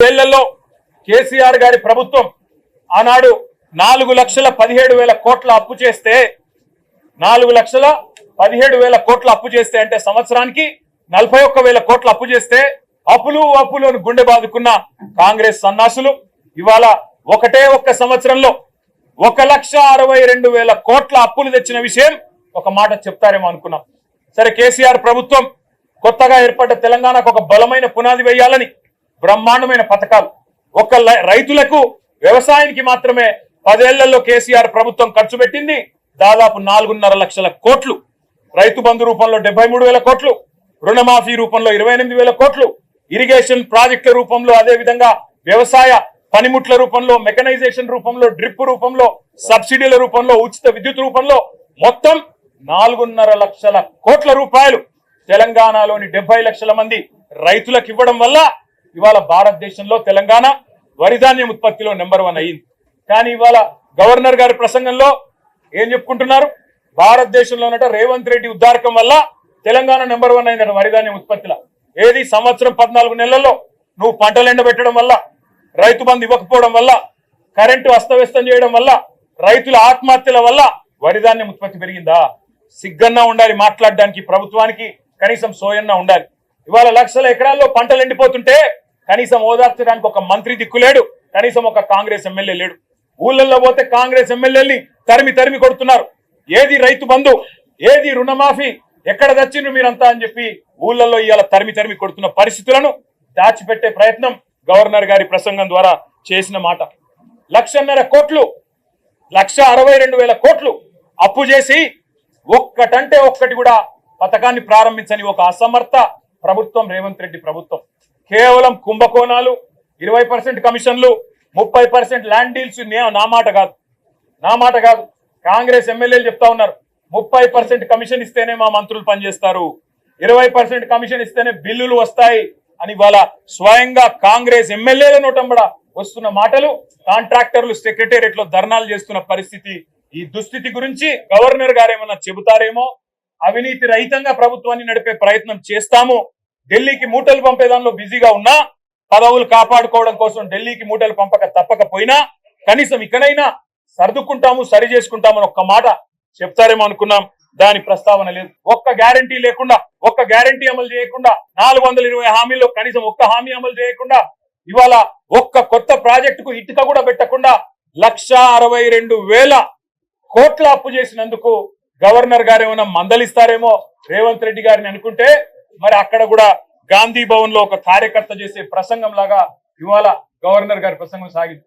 ఏళ్ళలో కేసీఆర్ గారి ప్రభుత్వం ఆనాడు నాలుగు లక్షల పదిహేడు వేల కోట్ల అప్పు చేస్తే నాలుగు లక్షల పదిహేడు వేల కోట్ల అప్పు చేస్తే అంటే సంవత్సరానికి నలభై ఒక్క వేల కోట్ల అప్పు చేస్తే అప్పులు అప్పులు గుండె బాదుకున్న కాంగ్రెస్ సన్నాసులు. ఇవాళ ఒకటే ఒక్క సంవత్సరంలో ఒక లక్ష అరవై రెండు వేల కోట్ల అప్పులు తెచ్చిన విషయం ఒక మాట చెప్తారేమో అనుకున్నాం. సరే కేసీఆర్ ప్రభుత్వం కొత్తగా ఏర్పడ్డ తెలంగాణకు ఒక బలమైన పునాది వేయాలని బ్రహ్మాండమైన పథకాలు. ఒక రైతులకు వ్యవసాయానికి మాత్రమే పదేళ్ళలో కేసీఆర్ ప్రభుత్వం ఖర్చు పెట్టింది. దాదాపు నాలుగున్నర లక్షల కోట్లు. రైతు బంధు రూపంలో డెబ్బై మూడు వేల కోట్లు. రుణమాఫీ రూపంలో ఇరవై ఎనిమిది వేల కోట్లు. ఇరిగేషన్ ప్రాజెక్టుల రూపంలో అదే విధంగా వ్యవసాయ పనిముట్ల రూపంలో మెకనైజేషన్ రూపంలో డ్రిప్ రూపంలో సబ్సిడీల రూపంలో ఉచిత విద్యుత్ రూపంలో మొత్తం నాలుగున్నర లక్షల కోట్ల రూపాయలు తెలంగాణలోని డెబ్బై లక్షల మంది రైతులకు ఇవ్వడం వల్ల ఇవాళ భారతదేశంలో తెలంగాణ వరిధాన్యం ఉత్పత్తిలో నెంబర్ వన్ అయ్యింది కానీ ఇవాళ గవర్నర్ గారి ప్రసంగంలో ఏం చెప్పుకుంటున్నారు? భారతదేశంలోనట రేవంత్ రెడ్డి ఉద్దారకం వల్ల తెలంగాణ నెంబర్ వన్ అయిందట వరిధాన్యం ఉత్పత్తిలో ఏది సంవత్సరం పద్నాలుగు నెలల్లో నువ్వు పంటలు ఎండబెట్టడం వల్ల రైతు బంధు ఇవ్వకపోవడం వల్ల కరెంటు అస్తవ్యస్తం చేయడం వల్ల రైతుల ఆత్మహత్యల వల్ల వరిధాన్యం ఉత్పత్తి పెరిగిందా? సిగ్గన్నా ఉండాలి మాట్లాడడానికి ప్రభుత్వానికి కనీసం సోయన్నా ఉండాలి. ఇవాళ లక్షల ఎకరాల్లో పంటలు ఎండిపోతుంటే కనీసం ఓదార్చడానికి ఒక మంత్రి దిక్కులేడు కనీసం ఒక కాంగ్రెస్ ఎమ్మెల్యే లేడు. ఊళ్ళల్లో పోతే కాంగ్రెస్ ఎమ్మెల్యేని తరిమి తరిమి కొడుతున్నారు. ఏది రైతు బంధు ఏది రుణమాఫీ ఎక్కడ తెచ్చిండ్రు మీరంతా అని చెప్పి ఊళ్ళల్లో ఇవాళ తరిమి తరిమి కొడుతున్న పరిస్థితులను దాచిపెట్టే ప్రయత్నం గవర్నర్ గారి ప్రసంగం ద్వారా చేసిన మాట. లక్షన్నర కోట్లు లక్ష అరవై రెండు వేల కోట్లు అప్పు చేసి ఒక్కటంటే ఒక్కటి కూడా పథకాన్ని ప్రారంభించని ఒక అసమర్థ ప్రభుత్వం రేవంత్ రెడ్డి ప్రభుత్వం. కేవలం కుంభకోణాలు ఇరవై పర్సెంట్ కమిషన్లు ముప్పై పర్సెంట్ ల్యాండ్ డీల్స్ నే- నా మాట కాదు. నా మాట కాదు. కాంగ్రెస్ ఎమ్మెల్యేలు చెప్తా ఉన్నారు ముప్పై పర్సెంట్ కమిషన్ ఇస్తేనే మా మంత్రులు పనిచేస్తారు. ఇరవై పర్సెంట్ కమిషన్ ఇస్తేనే బిల్లులు వస్తాయి అని ఇవాళ స్వయంగా కాంగ్రెస్ ఎమ్మెల్యేల నోటంబడ వస్తున్న మాటలు కాంట్రాక్టర్లు సెక్రటేరియట్లో ధర్నాలు చేస్తున్న పరిస్థితి ఈ దుస్థితి గురించి గవర్నర్ గారు ఏమన్నా చెబుతారేమో? అవినీతి రహితంగా ప్రభుత్వాన్ని నడిపే ప్రయత్నం చేస్తాము. ఢిల్లీకి మూటలు పంపే దానిలో బిజీగా ఉన్నా పదవులు కాపాడుకోవడం కోసం ఢిల్లీకి మూటలు పంపక తప్పకపోయినా కనీసం ఇక్కడైనా సర్దుకుంటాము సరి చేసుకుంటాము అని ఒక్క మాట చెప్తారేమో అనుకున్నాం. దాని ప్రస్తావన లేదు. ఒక్క గ్యారంటీ లేకుండా ఒక్క గ్యారంటీ అమలు చేయకుండా నాలుగు వందల ఇరవై హామీల్లో కనీసం ఒక్క హామీ అమలు చేయకుండా ఇవాళ ఒక్క కొత్త ప్రాజెక్టుకు ఇటుక కూడా పెట్టకుండా లక్ష అరవై రెండు వేల కోట్ల అప్పు చేసినందుకు గవర్నర్ గారు ఏమైనా మందలిస్తారేమో రేవంత్ రెడ్డి గారిని అనుకుంటే మరి అక్కడ కూడా గాంధీ భవన్లో ఒక కార్యకర్త చేసే ప్రసంగం లాగా ఇవాళ గవర్నర్ గారి ప్రసంగం సాగింది.